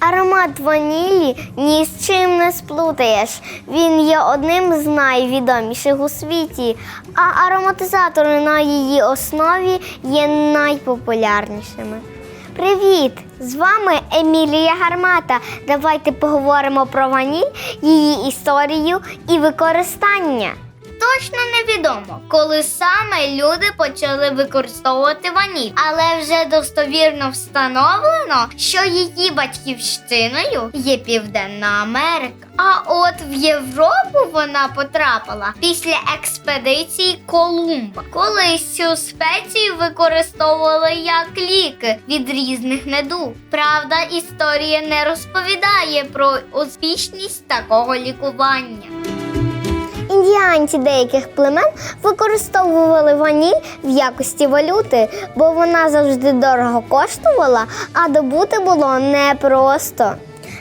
Аромат ванілі ні з чим не сплутаєш. Він є одним з найвідоміших у світі, а ароматизатори на її основі є найпопулярнішими. Привіт! З вами Емілія Гармата. Давайте поговоримо про ваніль, її історію і використання. Точно невідомо, коли саме люди почали використовувати ваніль, але вже достовірно встановлено, що її батьківщиною є Південна Америка. А от в Європу вона потрапила після експедиції Колумба. Колись цю спецію використовували як ліки від різних недуг. Правда, історія не розповідає про успішність такого лікування. Індіанці деяких племен використовували ваніль в якості валюти, бо вона завжди дорого коштувала, а добути було непросто.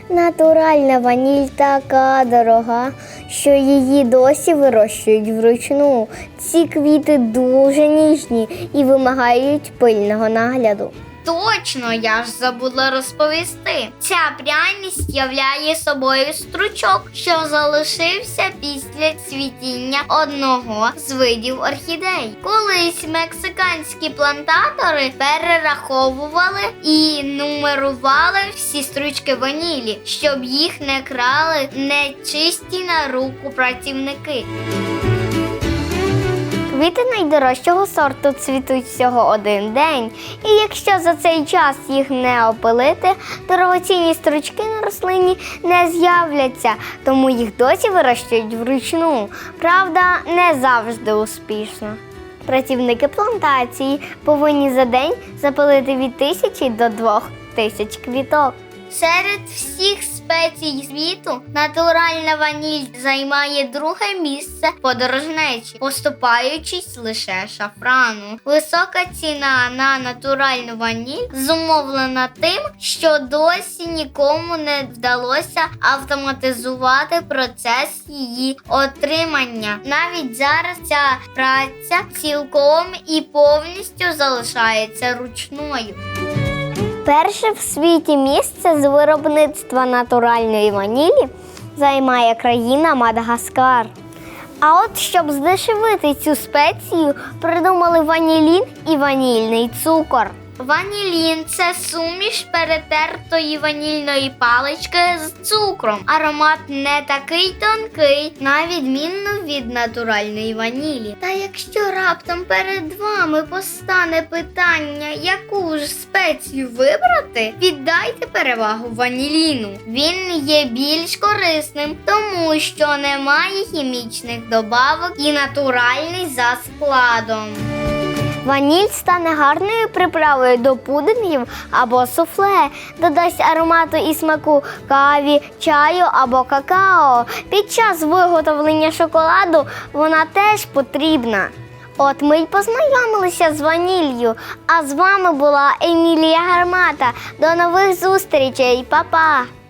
Натуральна ваніль така дорога, що її досі вирощують вручну. Ці квіти дуже ніжні і вимагають пильного нагляду. Точно, я ж забула розповісти. Ця пряність являє собою стручок, що залишився після цвітіння одного з видів орхідей. Колись мексиканські плантатори перераховували і нумерували всі стручки ванілі, щоб їх не крали нечисті на руку працівники. Квіти найдорожчого сорту цвітуть всього один день, і якщо за цей час їх не опилити, дорогоцінні стручки на рослині не з'являться, тому їх досі вирощують вручну. Правда, не завжди успішно. Працівники плантації повинні за день запилити від тисячі до двох тисяч квіток. Серед всіх спецій світу натуральна ваніль займає друге місце подорожнечі, поступаючись лише шафрану. Висока ціна на натуральну ваніль зумовлена тим, що досі нікому не вдалося автоматизувати процес її отримання. Навіть зараз ця праця цілком і повністю залишається ручною. Перше в світі місце з виробництва натуральної ванілі займає країна Мадагаскар. А от щоб здешевити цю спецію, придумали ванілін і ванільний цукор. Ванілін це суміш перетертої ванільної палички з цукром. Аромат не такий тонкий, на відмінно від натуральної ванілі. Та якщо раптом перед вами постане питання, яку ж спецію вибрати, віддайте перевагу ваніліну. Він є більш корисним, тому що немає хімічних добавок і натуральний за складом. Ваніль стане гарною приправою до пудингів або суфле, додасть аромату і смаку каві, чаю або какао. Під час виготовлення шоколаду вона теж потрібна. От ми й познайомилися з ваніллю. А з вами була Емілія Гармата. До нових зустрічей, Па-па!